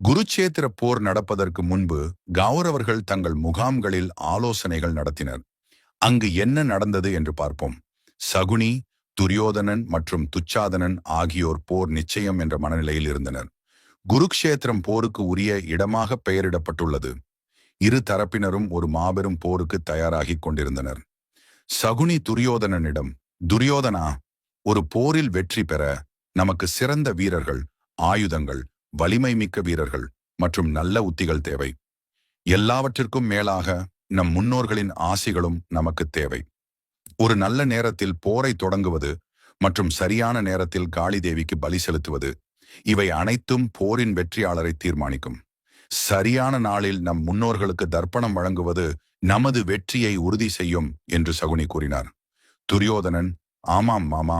குருச்சேத்திர போர் நடப்பதற்கு முன்பு கௌரவர்கள் தங்கள் முகாம்களில் ஆலோசனைகள் நடத்தினர். அங்கு என்ன நடந்தது என்று பார்ப்போம். சகுனி துரியோதனன் மற்றும் துச்சாதனன் ஆகியோர் போர் நிச்சயம் என்ற மனநிலையில் இருந்தனர். குருக்ஷேத்திரம் போருக்கு உரிய இடமாக பெயரிடப்பட்டுள்ளது. இரு தரப்பினரும் ஒரு மாபெரும் போருக்கு தயாராகிக் கொண்டிருந்தனர். சகுனி துரியோதனனிடம் துரியோதனா ஒரு போரில் வெற்றி பெற நமக்கு சிறந்த வீரர்கள் ஆயுதங்கள் வலிமை மிக்க வீரர்கள் மற்றும் நல்ல உத்திகள் தேவை. எல்லாவற்றிற்கும் மேலாக நம் முன்னோர்களின் ஆசிகளும் நமக்கு தேவை. ஒரு நல்ல நேரத்தில் போரை தொடங்குவது மற்றும் சரியான நேரத்தில் காளி தேவிக்கு பலி செலுத்துவது இவை அனைத்தும் போரின் வெற்றியாளரை தீர்மானிக்கும். சரியான நாளில் நம் முன்னோர்களுக்கு தர்ப்பணம் வழங்குவது நமது வெற்றியை உறுதி செய்யும் என்று சகுனி கூறினார். துரியோதனன் ஆமாம் மாமா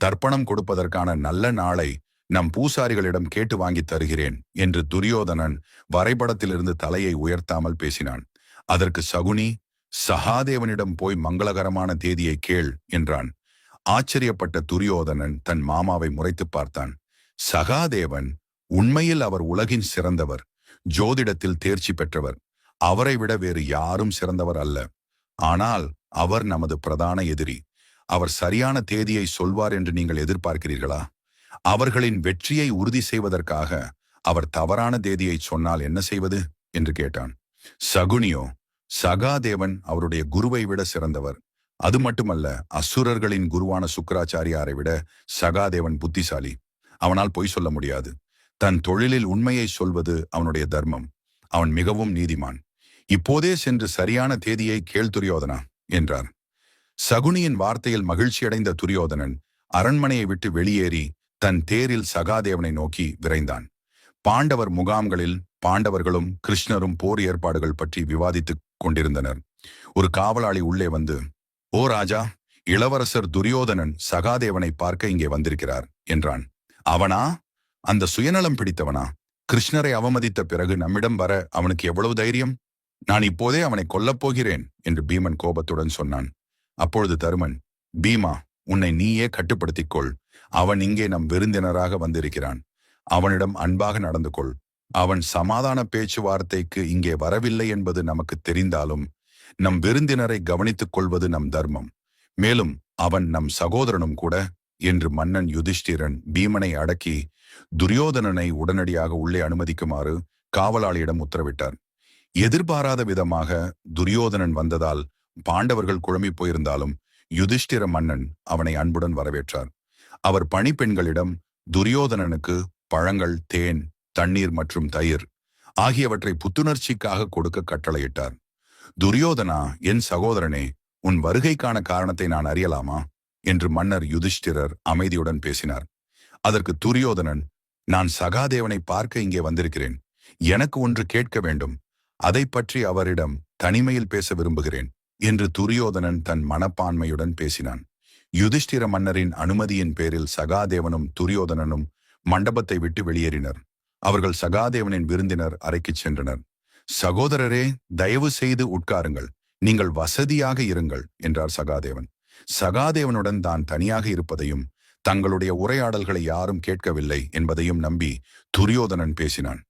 தர்ப்பணம் கொடுப்பதற்கான நல்ல நாளை நம் பூசாரிகளிடம் கேட்டு வாங்கி தருகிறேன் என்று துரியோதனன் வரைபடத்திலிருந்து தலையை உயர்த்தாமல் பேசினான். அதற்கு சகுனி சகாதேவனிடம் போய் மங்களகரமான தேதியை கேள் என்றான். ஆச்சரியப்பட்ட துரியோதனன் தன் மாமாவை முறைத்து பார்த்தான். சகாதேவன் உண்மையில் அவர் உலகின் சிறந்தவர் ஜோதிடத்தில் தேர்ச்சி பெற்றவர் அவரை விட வேறு யாரும் சிறந்தவர் அல்ல. ஆனால் அவர் நமது பிரதான எதிரி. அவர் சரியான தேதியை சொல்வார் என்று நீங்கள் எதிர்பார்க்கிறீர்களா? அவர்களின் வெற்றியை உறுதி செய்வதற்காக அவர் தவறான தேதியை சொன்னால் என்ன செய்வது? என்று கேட்டான். சகுனியோ சகாதேவன் அவருடைய குருவை விட சிறந்தவர். அது மட்டுமல்ல அசுரர்களின் குருவான சுக்கராச்சாரியாரை விட சகாதேவன் புத்திசாலி. அவனால் பொய் சொல்ல முடியாது. தன் தொழிலில் உண்மையை சொல்வது அவனுடைய தர்மம். அவன் மிகவும் நீதிமான். இப்போதே சென்று சரியான தேதியை கேள் துரியோதனா என்றார். சகுனியின் வார்த்தையில் மகிழ்ச்சியடைந்த துரியோதனன் அரண்மனையை விட்டு வெளியேறி தன் தேரில் சகாதேவனை நோக்கி விரைந்தான். பாண்டவர் முகாம்களில் பாண்டவர்களும் கிருஷ்ணரும் போர் ஏற்பாடுகள் பற்றி விவாதித்துக் கொண்டிருந்தனர். ஒரு காவலாளி உள்ளே வந்து ஓ ராஜா இளவரசர் துரியோதனன் சகாதேவனை பார்க்க இங்கே வந்திருக்கிறார் என்றான். அவனா? அந்த சுயநலம் பிடித்தவனா? கிருஷ்ணரை அவமதித்த பிறகு நம்மிடம் வர அவனுக்கு எவ்வளவு தைரியம்? நான் இப்போதே அவனை கொல்லப் போகிறேன் என்று பீமன் கோபத்துடன் சொன்னான். அப்பொழுது தருமன் பீமா உன்னை நீயே கட்டுப்படுத்திக் கொள். அவன் இங்கே நம் விருந்தினராக வந்திருக்கிறான். அவனிடம் அன்பாக நடந்து கொள் அவன் சமாதான பேச்சுவார்த்தைக்கு இங்கே வரவில்லை என்பது நமக்கு தெரிந்தாலும் நம் விருந்தினரை கவனித்துக் கொள்வது நம் தர்மம். மேலும் அவன் நம் சகோதரனும் கூட என்று மன்னன் யுதிஷ்டிரன் பீமனை அடக்கி துரியோதனனை உடனடியாக உள்ளே அனுமதிக்குமாறு காவலாளியிடம் உத்தரவிட்டார். எதிர்பாராத விதமாக துரியோதனன் வந்ததால் பாண்டவர்கள் குழம்பி போயிருந்தாலும் யுதிஷ்டிர மன்னன் அவனை அன்புடன் வரவேற்றார். அவர் பணிப்பெண்களிடம் துரியோதனனுக்கு பழங்கள் தேன் தண்ணீர் மற்றும் தயிர் ஆகியவற்றை புத்துணர்ச்சிக்காக கொடுக்க கட்டளையிட்டார். துரியோதனா என் சகோதரனே உன் வருகைக்கான காரணத்தை நான் அறியலாமா? என்று மன்னர் யுதிஷ்டிரர் அமைதியுடன் பேசினார். அதற்கு துரியோதனன் நான் சகாதேவனை பார்க்க இங்கே வந்திருக்கிறேன். எனக்கு ஒன்று கேட்க வேண்டும். அதை பற்றி அவரிடம் தனிமையில் பேச விரும்புகிறேன். என்று துரியோதனன் தன் மனப்பான்மையுடன் பேசினான். யுதிஷ்டிர மன்னரின் அனுமதியின் பேரில் சகாதேவனும் துரியோதனனும் மண்டபத்தை விட்டு வெளியேறினர். அவர்கள் சகாதேவனின் விருந்தினர் அறைக்குச் சென்றனர். சகோதரரே தயவு செய்து உட்காருங்கள். நீங்கள் வசதியாக இருங்கள் என்றார் சகாதேவன். சகாதேவனுடன் தான் தனியாக இருப்பதையும் தங்களுடைய உரையாடல்களை யாரும் கேட்கவில்லை என்பதையும் நம்பி துரியோதனன் பேசினான்.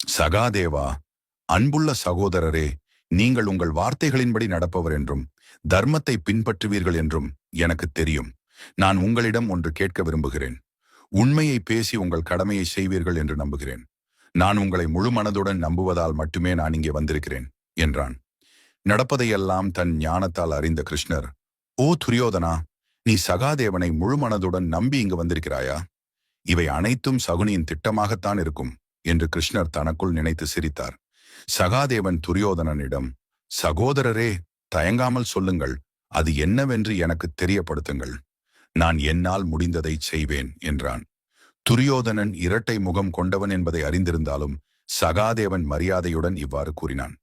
சகாதேவா அன்புள்ள சகோதரரே நீங்கள் உங்கள் வார்த்தைகளின்படி நடப்பவர் என்றும் தர்மத்தை பின்பற்றுவீர்கள் என்றும் எனக்கு தெரியும். நான் உங்களிடம் ஒன்று கேட்க விரும்புகிறேன். உண்மையை பேசி உங்கள் கடமையை செய்வீர்கள் என்று நம்புகிறேன். நான் உங்களை முழு மனதுடன் நம்புவதால் மட்டுமே நான் இங்கே வந்திருக்கிறேன் என்றான். நடப்பதையெல்லாம் தன் ஞானத்தால் அறிந்த கிருஷ்ணர் ஓ துரியோதனா நீ சகாதேவனை முழு மனதுடன் நம்பி இங்கு வந்திருக்கிறாயா? இவை அனைத்தும் சகுனியின் திட்டமாகத்தான் இருக்கும் என்று கிருஷ்ணர் தனக்குள் நினைத்து சிரித்தார். சகாதேவன் துரியோதனனிடம் சகோதரரே தயங்காமல் சொல்லுங்கள் அது என்னவென்று எனக்கு தெரியப்படுத்துங்கள். நான் என்னால் முடிந்ததை செய்வேன் என்றான். துரியோதனன் இரட்டை முகம் கொண்டவன் என்பதை அறிந்திருந்தாலும் சகாதேவன் மரியாதையுடன் இவ்வாறு கூறினான்.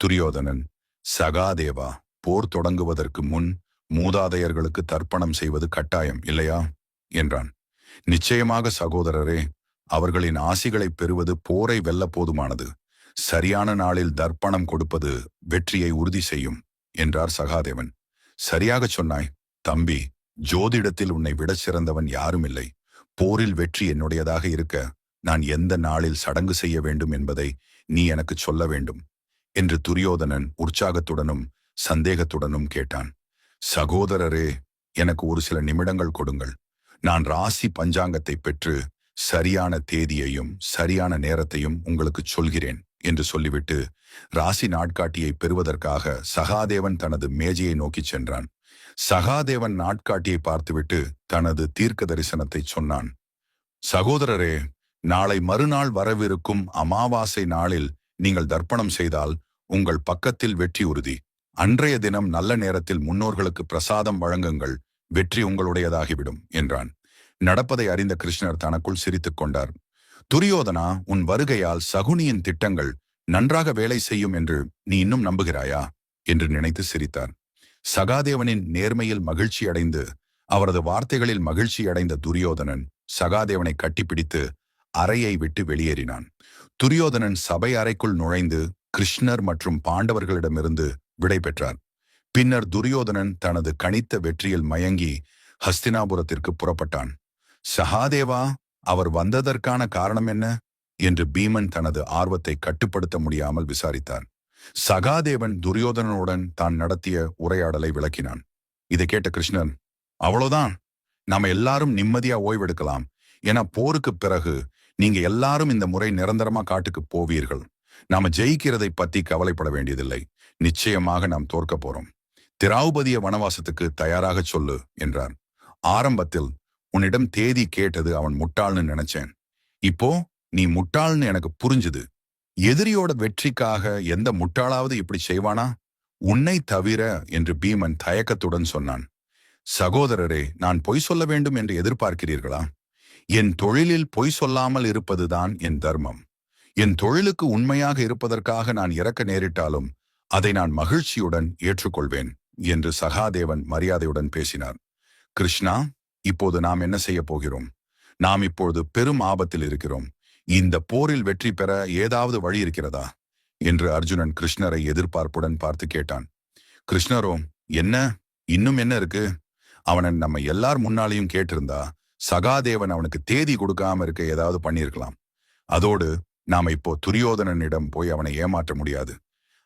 துரியோதனன் சகாதேவா போர் தொடங்குவதற்கு முன் மூதாதையர்களுக்கு தர்ப்பணம் செய்வது கட்டாயம் இல்லையா? என்றான். நிச்சயமாக சகோதரரே அவர்களின் ஆசிகளை பெறுவது போரை வெல்ல போதுமானது. சரியான நாளில் தர்ப்பணம் கொடுப்பது வெற்றியை உறுதி செய்யும் என்றார் சகாதேவன். சரியாகச் சொன்னாய். தம்பி ஜோதிடத்தில் உன்னை விடச் சிறந்தவன் யாரும் இல்லை போரில் வெற்றி என்னுடையதாக இருக்க நான் எந்த நாளில் சடங்கு செய்ய வேண்டும் என்பதை நீ எனக்கு சொல்ல வேண்டும் என்று துரியோதனன் உற்சாகத்துடனும் சந்தேகத்துடனும் கேட்டான். சகோதரரே எனக்கு ஒரு சில நிமிடங்கள் கொடுங்கள். நான் ராசி பஞ்சாங்கத்தை பெற்று சரியான தேதியையும் சரியான நேரத்தையும் உங்களுக்கு சொல்கிறேன். என்று சொல்லிவிட்டு ராசி நாட்காட்டியை பெறுவதற்காக சகாதேவன் தனது மேஜையை நோக்கிச் சென்றான். சகாதேவன் நாட்காட்டியை பார்த்துவிட்டு தனது தீர்க்க தரிசனத்தை சொன்னான். சகோதரரே நாளை மறுநாள் வரவிருக்கும் அமாவாசை நாளில் நீங்கள் தர்ப்பணம் செய்தால் உங்கள் பக்கத்தில் வெற்றி உறுதி. அன்றைய தினம் நல்ல நேரத்தில் முன்னோர்களுக்கு பிரசாதம் வழங்குங்கள். வெற்றி உங்களுடையதாகிவிடும் என்றான். நடப்பதை அறிந்த கிருஷ்ணர் தனக்குள் சிரித்துக் கொண்டார். துரியோதனா உன் வருகையால் சகுனியின் திட்டங்கள் நன்றாக வேலை செய்யும் என்று நீ இன்னும் நம்புகிறாயா? என்று நினைத்து சிரித்தார். சகாதேவனின் நேர்மையில் மகிழ்ச்சி அடைந்து அவரது வார்த்தைகளில் மகிழ்ச்சி அடைந்த துரியோதனன் சகாதேவனை கட்டிப்பிடித்து அறையை விட்டு வெளியேறினான். துரியோதனன் சபை அறைக்குள் நுழைந்து கிருஷ்ணர் மற்றும் பாண்டவர்களிடமிருந்து விடை பெற்றார். பின்னர் துரியோதனன் தனது கணித்த வெற்றியில் மயங்கி ஹஸ்தினாபுரத்திற்கு புறப்பட்டான். சகாதேவா அவர் வந்ததற்கான காரணம் என்ன? என்று பீமன் தனது ஆர்வத்தை கட்டுப்படுத்த முடியாமல் விசாரித்தார் சகாதேவன் துரியோதனனுடன் தான் நடத்திய உரையாடலை விளக்கினான். இதை கேட்ட கிருஷ்ணன் அவ்வளவுதான் நாம எல்லாரும் நிம்மதியா ஓய்வெடுக்கலாம். என போருக்கு பிறகு நீங்க எல்லாரும் இந்த முறை நிரந்தரமா காட்டுக்கு போவீர்கள். நாம ஜெயிக்கிறதை பத்தி கவலைப்பட வேண்டியதில்லை. நிச்சயமாக நாம் தோற்க போறோம். திராவுபதிய வனவாசத்துக்கு தயாராக சொல்லு என்றார் ஆரம்பத்தில் உன்னிடம் தேதி கேட்டது அவன் முட்டாள்னு நினைச்சேன். இப்போ நீ முட்டாள்னு எனக்கு புரிஞ்சுது. எதிரியோட வெற்றிக்காக எந்த முட்டாளாவது இப்படி செய்வானா? உன்னை தவிர என்று பீமன் தயக்கத்துடன் சொன்னான். சகோதரரே நான் பொய் சொல்ல வேண்டும் என்று எதிர்பார்க்கிறீர்களா? என் தொழிலில் பொய் சொல்லாமல் இருப்பதுதான் என் தர்மம். என் தொழிலுக்கு உண்மையாக இருப்பதற்காக நான் இறக்க நேரிட்டாலும் அதை நான் மகிழ்ச்சியுடன் ஏற்றுக்கொள்வேன் என்று சகாதேவன் மரியாதையுடன் பேசினார். கிருஷ்ணா இப்போது நாம் என்ன செய்ய போகிறோம்? நாம் இப்பொழுது பெரும் ஆபத்தில் இருக்கிறோம். இந்த போரில் வெற்றி பெற ஏதாவது வழி இருக்கிறதா? என்று அர்ஜுனன் கிருஷ்ணரை எதிர்பார்ப்புடன் பார்த்து கேட்டான். கிருஷ்ணரோ என்ன? இன்னும் என்ன இருக்கு? அவனை நம்ம எல்லார் முன்னாலையும் கேட்டிருந்தா சகாதேவன் அவனுக்கு தேதி கொடுக்காம இருக்க ஏதாவது பண்ணியிருக்கலாம். அதோடு நாம இப்போ துரியோதனனிடம் போய் அவனை ஏமாற்ற முடியாது.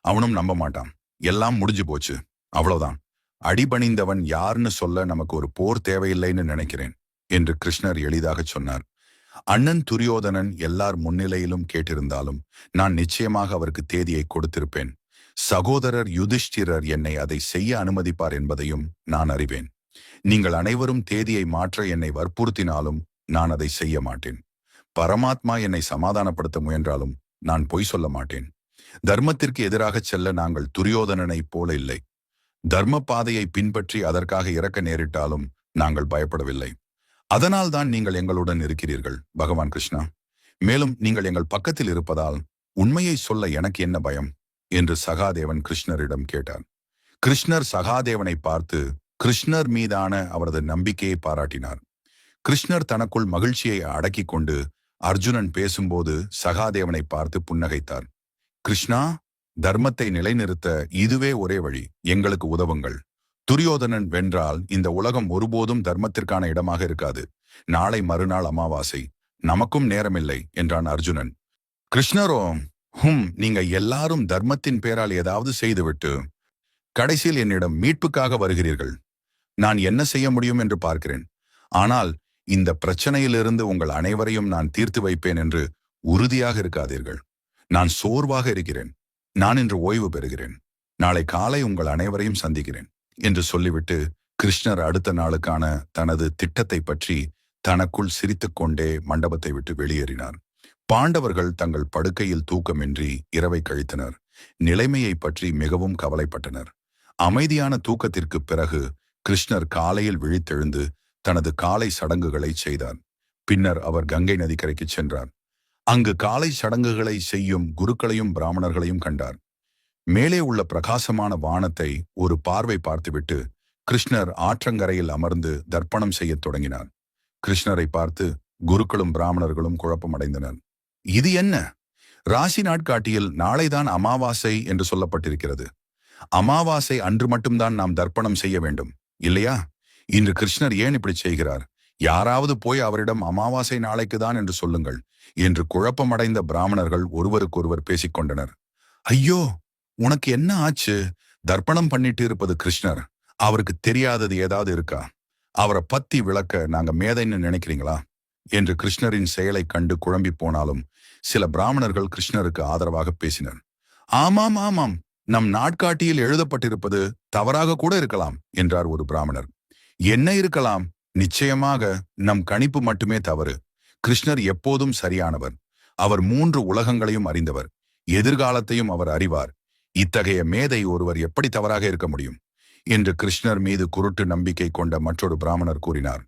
அவனும் நம்ப மாட்டான். எல்லாம் முடிஞ்சு போச்சு. அவ்வளவுதான். அடிபணிந்தவன் யாருன்னு சொல்ல நமக்கு ஒரு போர் தேவையில்லைன்னு நினைக்கிறேன் என்று கிருஷ்ணர் எளிதாக சொன்னார். அண்ணன் துரியோதனன் எல்லார் முன்னிலையிலும் கேட்டிருந்தாலும் நான் நிச்சயமாக அவருக்கு தேதியை கொடுத்திருப்பேன். சகோதரர் யுதிஷ்டிரர் என்னை அதை செய்ய அனுமதிப்பார் என்பதையும் நான் அறிவேன். நீங்கள் அனைவரும் தேதியை மாற்ற என்னை வற்புறுத்தினாலும் நான் அதை செய்ய மாட்டேன். பரமாத்மா என்னை சமாதானப்படுத்த முயன்றாலும் நான் பொய் சொல்ல மாட்டேன். தர்மத்திற்கு எதிராக செல்ல நாங்கள் துரியோதனனைப் போல இல்லை. தர்ம பாதையை பின்பற்றி அதற்காக இறக்க நேரிட்டாலும் நாங்கள் பயப்படவில்லை. அதனால் தான் நீங்கள் எங்களுடன் இருக்கிறீர்கள் பகவான் கிருஷ்ணா. மேலும் நீங்கள் எங்கள் பக்கத்தில் இருப்பதால் உண்மையை சொல்ல எனக்கு என்ன பயம்? என்று சகாதேவன் கிருஷ்ணரிடம் கேட்டார் கிருஷ்ணர் சகாதேவனை பார்த்து கிருஷ்ணர் மீதான அவரது நம்பிக்கையை பாராட்டினார். கிருஷ்ணர் தனக்குள் மகிழ்ச்சியை அடக்கிக் கொண்டு அர்ஜுனன் பேசும்போது சகாதேவனை பார்த்து புன்னகைத்தார். கிருஷ்ணா தர்மத்தை நிலைநிறுத்த இதுவே ஒரே வழி. எங்களுக்கு உதவுங்கள். துரியோதனன் வென்றால் இந்த உலகம் ஒருபோதும் தர்மத்திற்கான இடமாக இருக்காது. நாளை மறுநாள் அமாவாசை. நமக்கும் நேரமில்லை என்றான் அர்ஜுனன். கிருஷ்ணரோ ஹும் நீங்க எல்லாரும் தர்மத்தின் பேரால் ஏதாவது செய்துவிட்டு கடைசியில் என்னிடம் மீட்புக்காக வருகிறீர்கள். நான் என்ன செய்ய முடியும் என்று பார்க்கிறேன். ஆனால் இந்த பிரச்சனையிலிருந்து உங்கள் அனைவரையும் நான் தீர்த்து வைப்பேன் என்று உறுதியாக இருக்காதீர்கள். நான் சோர்வாக இருக்கிறேன். நான் இன்று ஓய்வு பெறுகிறேன். நாளை காலை உங்கள் அனைவரையும் சந்திக்கிறேன் என்று சொல்லிவிட்டு கிருஷ்ணர் அடுத்த நாளுக்கான தனது திட்டத்தை பற்றி தனக்குள் சிரித்துக்கொண்டே மண்டபத்தை விட்டு வெளியேறினார். பாண்டவர்கள் தங்கள் படுக்கையில் தூக்கமின்றி இரவை கழித்தனர். நிலைமையை பற்றி மிகவும் கவலைப்பட்டனர். அமைதியான தூக்கத்திற்கு பிறகு கிருஷ்ணர் காலையில் விழித்தெழுந்து தனது காலை சடங்குகளை செய்தார். பின்னர் அவர் கங்கை நதிக்கரைக்கு சென்றார். அங்கு காலை சடங்குகளை செய்யும் குருக்களையும் பிராமணர்களையும் கண்டார். மேலே உள்ள பிரகாசமான வானத்தை ஒரு பார்வை பார்த்துவிட்டு கிருஷ்ணர் ஆற்றங்கரையில் அமர்ந்து தர்ப்பணம் செய்யத் தொடங்கினார். கிருஷ்ணரை பார்த்து குருக்களும் பிராமணர்களும் குழப்பமடைந்தனர். இது என்ன? ராசி நாட்காட்டியில் நாளைதான் அமாவாசை என்று சொல்லப்பட்டிருக்கிறது. அமாவாசை அன்று மட்டும்தான் நாம் தர்ப்பணம் செய்ய வேண்டும் இல்லையா? இன்று கிருஷ்ணர் ஏன் இப்படி செய்கிறார்? யாராவது போய் அவரிடம் அமாவாசை நாளைக்கு தான் என்று சொல்லுங்கள் என்று குழப்பமடைந்த பிராமணர்கள் ஒருவருக்கொருவர் பேசிக்கொண்டனர். ஐயோ உனக்கு என்ன ஆச்சு? தர்ப்பணம் பண்ணிட்டு இருப்பது கிருஷ்ணர். அவருக்கு தெரியாதது ஏதாவது இருக்கா? அவரை பத்தி விளக்க நாங்க மேதைன்னு நினைக்கிறீங்களா? என்று கிருஷ்ணரின் செயலை கண்டு குழம்பி போனாலும் சில பிராமணர்கள் கிருஷ்ணருக்கு ஆதரவாக பேசினர். ஆமாம் ஆமாம். நம் நாட்காட்டியில் எழுதப்பட்டிருப்பது தவறாக கூட இருக்கலாம் என்றார் ஒரு பிராமணர். என்ன இருக்கலாம்? நிச்சயமாக நம் கணிப்பு மட்டுமே தவறு. கிருஷ்ணர் எப்போதும் சரியானவர். அவர் மூன்று உலகங்களையும் அறிந்தவர். எதிர்காலத்தையும் அவர் அறிவார். இத்தகைய மேதை ஒருவர் எப்படி தவறாக இருக்க முடியும்? என்று கிருஷ்ணர் மீது குருட்டு நம்பிக்கை கொண்ட மற்றொரு பிராமணர் கூறினார்.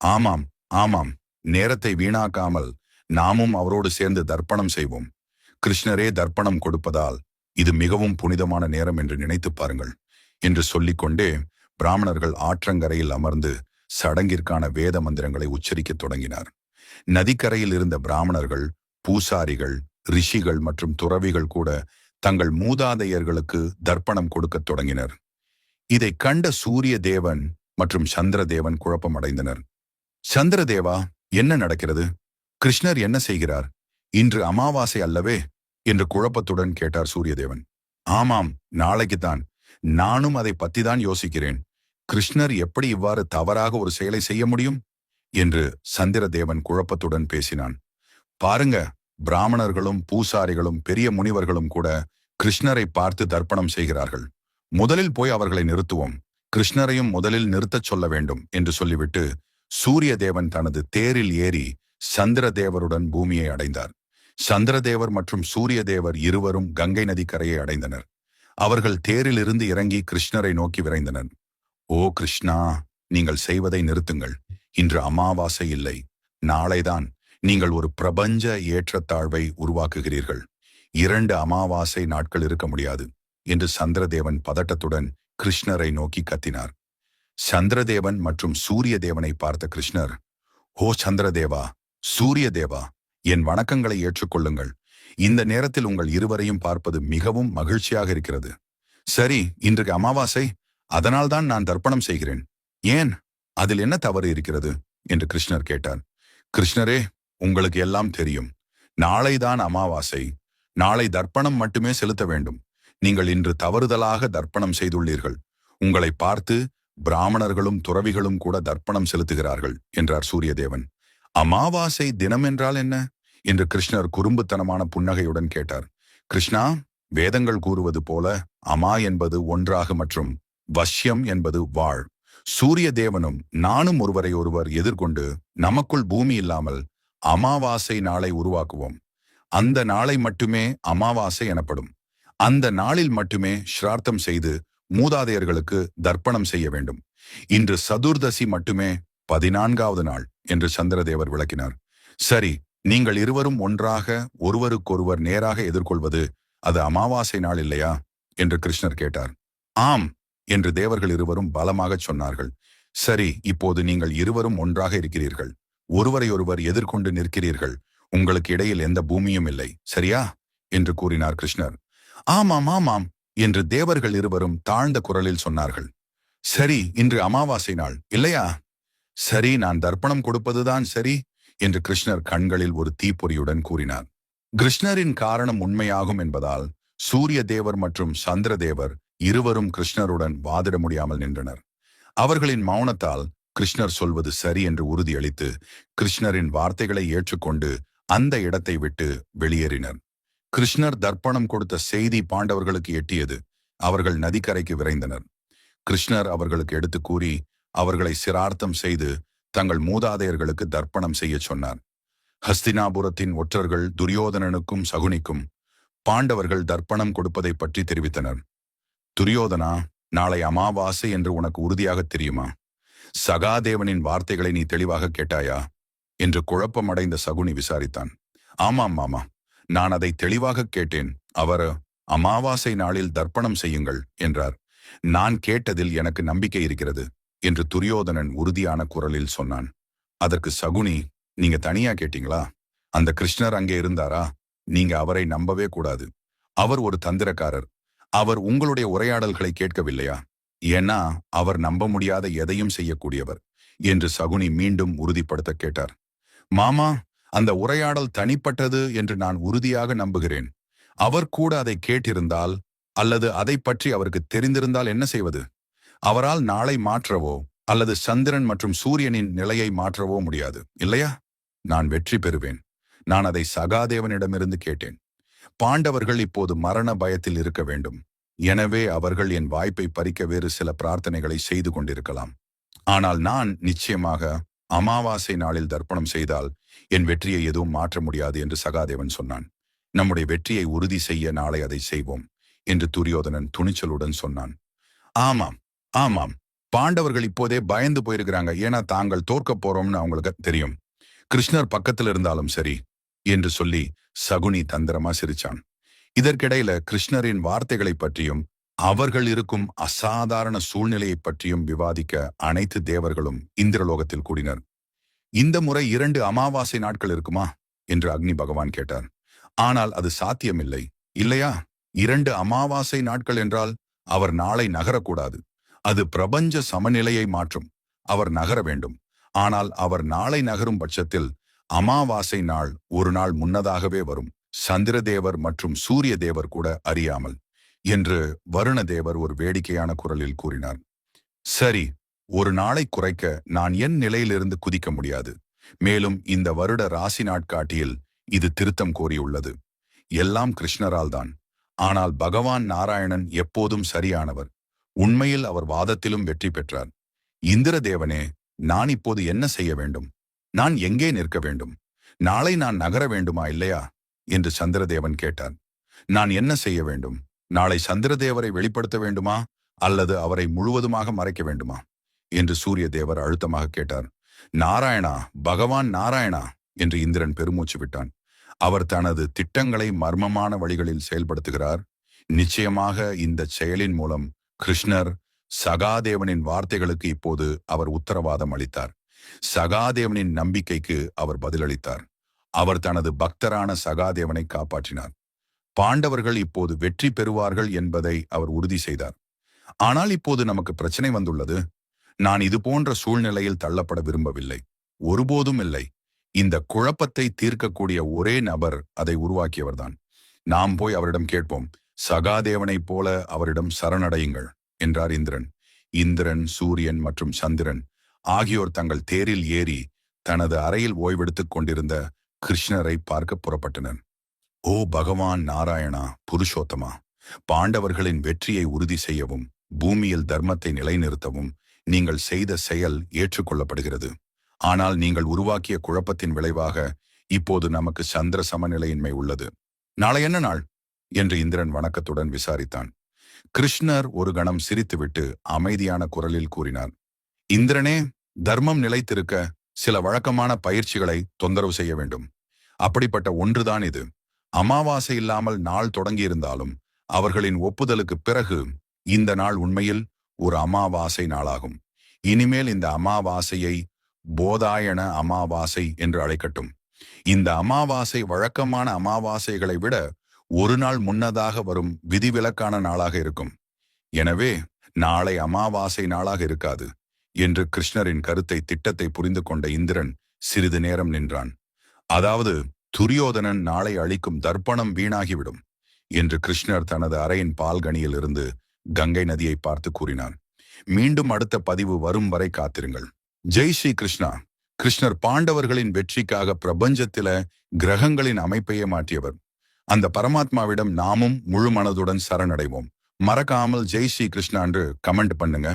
ஆமாம் ஆமாம். நேரத்தை வீணாக்காமல் நாமும் அவரோடு சேர்ந்து தர்ப்பணம் செய்வோம். கிருஷ்ணரே தர்ப்பணம் கொடுப்பதால் இது மிகவும் புனிதமான நேரம் என்று நினைத்து பாருங்கள். என்று சொல்லிக்கொண்டே பிராமணர்கள் ஆற்றங்கரையில் அமர்ந்து சடங்கிற்கான வேத மந்திரங்களை உச்சரிக்கத் தொடங்கினார். நதிக்கரையில் இருந்த பிராமணர்கள் பூசாரிகள் ரிஷிகள் மற்றும் துறவிகள் கூட தங்கள் மூதாதையர்களுக்கு தர்ப்பணம் கொடுக்கத் தொடங்கினர். இதை கண்ட சூரிய தேவன் மற்றும் சந்திர தேவன் குழப்பம் அடைந்தனர் சந்திரதேவா என்ன நடக்கிறது? கிருஷ்ணர் என்ன செய்கிறார்? இன்று அமாவாசை அல்லவே? என்று குழப்பத்துடன் கேட்டார் சூரியதேவன் ஆமாம் நாளைக்குத்தான். நானும் அதை பத்திதான் யோசிக்கிறேன். கிருஷ்ணர் எப்படி இவ்வாறு தவறாக ஒரு செயலை செய்ய முடியும்? என்று சந்திரதேவன் குழப்பத்துடன் பேசினான். பாருங்க பிராமணர்களும் பூசாரிகளும் பெரிய முனிவர்களும் கூட கிருஷ்ணரை பார்த்து தர்ப்பணம் செய்கிறார்கள். முதலில் போய் அவர்களை நிறுத்துவோம். கிருஷ்ணரையும் முதலில் நிறுத்தச் சொல்ல வேண்டும் என்று சொல்லிவிட்டு சூரிய தேவன் தனது தேரில் ஏறி சந்திரதேவருடன் பூமியை அடைந்தார். சந்திரதேவர் மற்றும் சூரிய தேவர் இருவரும் கங்கை நதிக்கரையை அடைந்தனர். அவர்கள் தேரிலிருந்து இறங்கி கிருஷ்ணரை நோக்கி விரைந்தனர். ஓ கிருஷ்ணா நீங்கள் செய்வதை நிறுத்துங்கள். இன்று அமாவாசை இல்லை. நாளைதான் நீங்கள் ஒரு பிரபஞ்ச ஏற்றத்தாழ்வை உருவாக்குகிறீர்கள். இரண்டு அமாவாசை நாட்கள் இருக்க முடியாது. என்று சந்திரதேவன் பதட்டத்துடன் கிருஷ்ணரை நோக்கி கத்தினார். சந்திரதேவன் மற்றும் சூரிய தேவனை பார்த்த கிருஷ்ணர் ஓ சந்திரதேவா சூரிய தேவா என் வணக்கங்களை ஏற்றுக்கொள்ளுங்கள். இந்த நேரத்தில் உங்கள் இருவரையும் பார்ப்பது மிகவும் மகிழ்ச்சியாக இருக்கிறது. சரி இன்றைக்கு அமாவாசை. அதனால்தான் நான் தர்ப்பணம் செய்கிறேன். ஏன்? அதில் என்ன தவறு இருக்கிறது? என்று கிருஷ்ணர் கேட்டார். கிருஷ்ணரே உங்களுக்கு எல்லாம் தெரியும். நாளைதான் அமாவாசை. நாளை தர்ப்பணம் மட்டுமே செலுத்த வேண்டும். நீங்கள் இன்று தவறுதலாக தர்ப்பணம் செய்துள்ளீர்கள். உங்களை பார்த்து பிராமணர்களும் துறவிகளும் கூட தர்ப்பணம் செலுத்துகிறார்கள் என்றார் சூரியதேவன். அமாவாசை தினம் என்றால் என்ன? என்று கிருஷ்ணர் குறும்புத்தனமான புன்னகையுடன் கேட்டார். கிருஷ்ணா வேதங்கள் கூறுவது போல அமா என்பது ஒன்றாக மற்றும் வஷ்யம் என்பது வாழ். சூரிய தேவனும் நானும் ஒருவரை ஒருவர் எதிர்கொண்டு நமக்குள் பூமி இல்லாமல் அமாவாசை நாளை உருவாக்குவோம். அந்த நாளை மட்டுமே அமாவாசை எனப்படும். அந்த நாளில் மட்டுமே ஸ்ரார்த்தம் செய்து மூதாதையர்களுக்கு தர்ப்பணம் செய்ய வேண்டும். இன்று சதுர்தசி மட்டுமே பதினான்காவது நாள் என்று சந்திரதேவர் விளக்கினார். சரி நீங்கள் இருவரும் ஒன்றாக ஒருவருக்கொருவர் நேராக எதிர்கொள்வது அது அமாவாசை நாள் இல்லையா? என்று கிருஷ்ணர் கேட்டார். ஆம் என்று தேவர்கள் இருவரும் பலமாகச் சொன்னார்கள். சரி இப்போது நீங்கள் இருவரும் ஒன்றாக இருக்கிறீர்கள். ஒருவரை ஒருவர் எதிர்கொண்டு நிற்கிறீர்கள். உங்களுக்கு இடையில் எந்த பூமியும் இல்லை. சரியா? என்று கூறினார் கிருஷ்ணர். ஆமாம் ஆமாம் என்று தேவர்கள் இருவரும் தாழ்ந்த குரலில் சொன்னார்கள். சரி இன்று அமாவாசை நாள் இல்லையா? சரி நான் தர்ப்பணம் கொடுப்பதுதான் சரி என்று கிருஷ்ணர் கண்களில் ஒரு தீப்பொறியுடன் கூறினார். கிருஷ்ணரின் காரணம் உண்மையாகும் என்பதால் சூரிய தேவர் மற்றும் சந்திர தேவர் இருவரும் கிருஷ்ணருடன் வாதிட முடியாமல் நின்றனர். அவர்களின் மௌனத்தால் கிருஷ்ணர் சொல்வது சரி என்று உறுதியளித்து கிருஷ்ணரின் வார்த்தைகளை ஏற்றுக்கொண்டு அந்த இடத்தை விட்டு வெளியேறினர். கிருஷ்ணர் தர்ப்பணம் கொடுத்த செய்தி பாண்டவர்களுக்கு எட்டியது. அவர்கள் நதிக்கரைக்கு விரைந்தனர். கிருஷ்ணர் அவர்களுக்கு எடுத்து கூறி அவர்களை சிரார்த்தம் செய்து தங்கள் மூதாதையர்களுக்கு தர்ப்பணம் செய்ய சொன்னார். ஹஸ்தினாபுரத்தின் ஒற்றர்கள் துரியோதனனுக்கும் சகுனிக்கும் பாண்டவர்கள் தர்ப்பணம் கொடுப்பதை பற்றி தெரிவித்தனர். துரியோதனா நாளை அமாவாசை என்று உனக்கு உறுதியாக தெரியுமா? சகாதேவனின் வார்த்தைகளை நீ தெளிவாக கேட்டாயா? என்று குழப்பமடைந்த சகுனி விசாரித்தான். ஆமாம் மாமா நான் அதை தெளிவாக கேட்டேன். அவர் அமாவாசை நாளில் தர்ப்பணம் செய்யுங்கள் என்றார். நான் கேட்டதில் எனக்கு நம்பிக்கை இருக்கிறது என்று துரியோதனன் உறுதியான குரலில் சொன்னான். அதற்கு சகுனி நீங்க தனியா கேட்டீங்களா? அந்த கிருஷ்ணர் அங்கே இருந்தாரா? நீங்க அவரை நம்பவே கூடாது. அவர் ஒரு தந்திரக்காரர் அவர் உங்களுடைய உரையாடல்களை கேட்கவில்லையா? ஏன்னா அவர் நம்ப முடியாத எதையும் செய்யக்கூடியவர் என்று சகுனி மீண்டும் உறுதிப்படுத்த கேட்டார். மாமா அந்த உரையாடல் தனிப்பட்டது என்று நான் உறுதியாக நம்புகிறேன். அவர் கூட அதை கேட்டிருந்தால் அல்லது அதை பற்றி அவருக்கு தெரிந்திருந்தால் என்ன செய்வது? அவரால் நாளை மாற்றவோ அல்லது சந்திரன் மற்றும் சூரியனின் நிலையை மாற்றவோ முடியாது இல்லையா? நான் வெற்றி பெறுவேன். நான் அதை சகாதேவனிடமிருந்து கேட்டேன். பாண்டவர்கள் இப்போது மரண பயத்தில் இருக்க வேண்டும். எனவே அவர்கள் என் வாய்ப்பை பறிக்க வேறு சில பிரார்த்தனைகளை செய்து கொண்டிருக்கலாம். ஆனால் நான் நிச்சயமாக அமாவாசை நாளில் தர்ப்பணம் செய்தால் என் வெற்றியை எதுவும் மாற்ற முடியாது என்று சகாதேவன் சொன்னான். நம்முடைய வெற்றியை உறுதி செய்ய நாளை அதை செய்வோம் என்று துரியோதனன் துணிச்சலுடன் சொன்னான். ஆமாம் ஆமாம். பாண்டவர்கள் இப்போதே பயந்து போயிருக்கிறாங்க. ஏன்னா தாங்கள் தோற்க போறோம்னு அவங்களுக்கு தெரியும். கிருஷ்ணர் பக்கத்தில் இருந்தாலும் சரி என்று சொல்லி சகுனி தந்திரமா சிரிச்சான். இதற்கிடையில கிருஷ்ணரின் வார்த்தைகளை பற்றியும் அவர்கள் இருக்கும் அசாதாரண சூழ்நிலையை பற்றியும் விவாதிக்க அனைத்து தேவர்களும் இந்திரலோகத்தில் கூடினர். இந்த முறை இரண்டு அமாவாசை நாட்கள் இருக்குமா? என்று அக்னி பகவான் கேட்டார். ஆனால் அது சாத்தியமில்லை. இல்லையா? இரண்டு அமாவாசை நாட்கள் என்றால் அவர் நாளை நகரக்கூடாது. அது பிரபஞ்ச சமநிலையை மாற்றும். அவர் நகர வேண்டும். ஆனால் அவர் நாளை நகரும் பட்சத்தில் அமாவாசை நாள் ஒரு நாள் முன்னதாகவே வரும். சந்திரதேவர் மற்றும் சூரிய தேவர் கூட அறியாமல் என்று வருணதேவர் ஒரு வேடிக்கையான குரலில் கூறினார். சரி ஒரு நாளை குறைக்க நான் என் நிலையிலிருந்து குதிக்க முடியாது. மேலும் இந்த வருட ராசி நாட்காட்டியில் இது திருத்தம் கோரியுள்ளது. எல்லாம் கிருஷ்ணரால் தான். ஆனால் பகவான் நாராயணன் எப்போதும் சரியானவர். உண்மையில் அவர் வாதத்திலும் வெற்றி பெற்றார். இந்திரதேவனே நான் இப்போது என்ன செய்ய வேண்டும்? நான் எங்கே நிற்க வேண்டும்? நாளை நான் நகர வேண்டுமா இல்லையா? என்று சந்திரதேவன் கேட்டார் நான் என்ன செய்ய வேண்டும்? நாளை சந்திரதேவரை வெளிப்படுத்த வேண்டுமா? அல்லது அவரை முழுவதுமாக மறைக்க வேண்டுமா? என்று சூரிய தேவர் அழுத்தமாக கேட்டார். நாராயணா பகவான் நாராயணா! என்று இந்திரன் பெருமூச்சு விட்டான். அவர் தனது திட்டங்களை மர்மமான வழிகளில் செயல்படுத்துகிறார். நிச்சயமாக இந்த செயலின் மூலம் கிருஷ்ணர் சகாதேவனின் வார்த்தைகளுக்கு இப்போது அவர் உத்தரவாதம் அளித்தார். சகாதேவனின் நம்பிக்கைக்கு அவர் பதிலளித்தார். அவர் தனது பக்தரான சகாதேவனை காப்பாற்றினார். பாண்டவர்கள் இப்போது வெற்றி பெறுவார்கள் என்பதை அவர் உறுதி செய்தார். ஆனால் இப்போது நமக்கு பிரச்சனை வந்துள்ளது. நான் இது போன்ற சூழ்நிலையில் தள்ளப்பட விரும்பவில்லை. ஒருபோதும் இல்லை. இந்த குழப்பத்தை தீர்க்கக்கூடிய ஒரே நபர் அதை உருவாக்கியவர்தான். நாம் போய் அவரிடம் கேட்போம் சகாதேவனைப் போல அவரிடம் சரணடையுங்கள் என்றார் இந்திரன். இந்திரன் சூரியன் மற்றும் சந்திரன் ஆகியோர் தங்கள் தேரில் ஏறி தனது அறையில் ஓய்வெடுத்துக் கொண்டிருந்த கிருஷ்ணரை பார்க்க புறப்பட்டனர். ஓ பகவான் நாராயணா புருஷோத்தமா பாண்டவர்களின் வெற்றியை உறுதி செய்யவும் பூமியில் தர்மத்தை நிலைநிறுத்தவும் நீங்கள் செய்த செயல் ஏற்றுக்கொள்ளப்படுகிறது. ஆனால் நீங்கள் உருவாக்கிய குழப்பத்தின் விளைவாக இப்போது நமக்கு சந்திர சமநிலையின்மை உள்ளது. நாளை என்ன நாள்? என்று இந்திரன் வணக்கத்துடன் விசாரித்தான். கிருஷ்ணர் ஒரு கணம் சிரித்துவிட்டு அமைதியான குரலில் கூறினார். இந்திரனே தர்மம் நிலைத்திருக்க சில வழக்கமான பயிற்சிகளை தொந்தரவு செய்ய வேண்டும். அப்படிப்பட்ட ஒன்றுதான் இது. அமாவாசை இல்லாமல் நாள் தொடங்கியிருந்தாலும் அவர்களின் ஒப்புதலுக்கு பிறகு இந்த நாள் உண்மையில் ஒரு அமாவாசை நாளாகும். இனிமேல் இந்த அமாவாசையை போதாயன அமாவாசை என்று அழைக்கட்டும். இந்த அமாவாசை வழக்கமான அமாவாசைகளை விட ஒரு நாள் முன்னதாக வரும் விதிவிலக்கான நாளாக இருக்கும். எனவே நாளை அமாவாசை நாளாக இருக்காது. என்று கிருஷ்ணரின் கருத்தை திட்டத்தை புரிந்து கொண்ட இந்திரன் சிறிது நேரம் நின்றான். அதாவது துரியோதனன் நாளை அளிக்கும் தர்ப்பணம் வீணாகிவிடும் என்று கிருஷ்ணர் தனது அறையின் பால்கனியில் இருந்து கங்கை நதியை பார்த்து கூறினார் மீண்டும் அடுத்த பதிவு வரும் வரை காத்திருங்கள். ஜெய் ஸ்ரீ கிருஷ்ணா. கிருஷ்ணர் பாண்டவர்களின் வெற்றிக்காக பிரபஞ்சத்தில கிரகங்களின் அமைப்பையே மாற்றியவர். அந்த பரமாத்மாவிடம் நாமும் முழு மனதுடன் சரணடைவோம். மறக்காமல் ஜெய் ஸ்ரீ கிருஷ்ணா என்று கமெண்ட் பண்ணுங்க.